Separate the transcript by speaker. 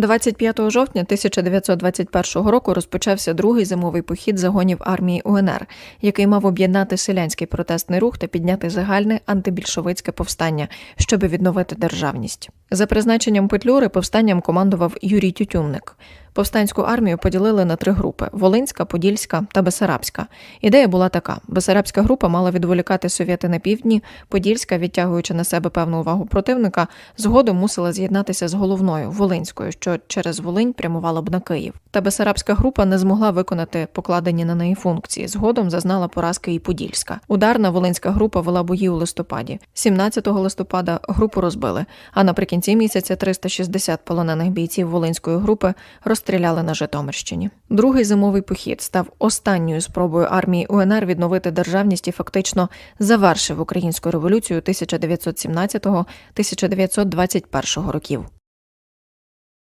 Speaker 1: 25 жовтня 1921 року розпочався другий зимовий похід загонів армії УНР, який мав об'єднати селянський протестний рух та підняти загальне антибільшовицьке повстання, щоби відновити державність. За призначенням Петлюри повстанням командував Юрій Тютюнник. Повстанську армію поділили на три групи: Волинська, Подільська та Бесарабська. Ідея була така: Бесарабська група мала відволікати совєти на півдні, Подільська, відтягуючи на себе певну увагу противника, згодом мусила з'єднатися з головною Волинською, що через Волинь прямувала б на Київ. Та Бесарабська група не змогла виконати покладені на неї функції. Згодом зазнала поразки і Подільська. Ударна Волинська група вела бої у листопаді. 17 листопада групу розбили. А наприкінці місяця 360 полонених бійців Волинської групи розстріляли на Житомирщині. Другий зимовий похід став останньою спробою армії УНР відновити державність і фактично завершив українську революцію 1917-1921 років.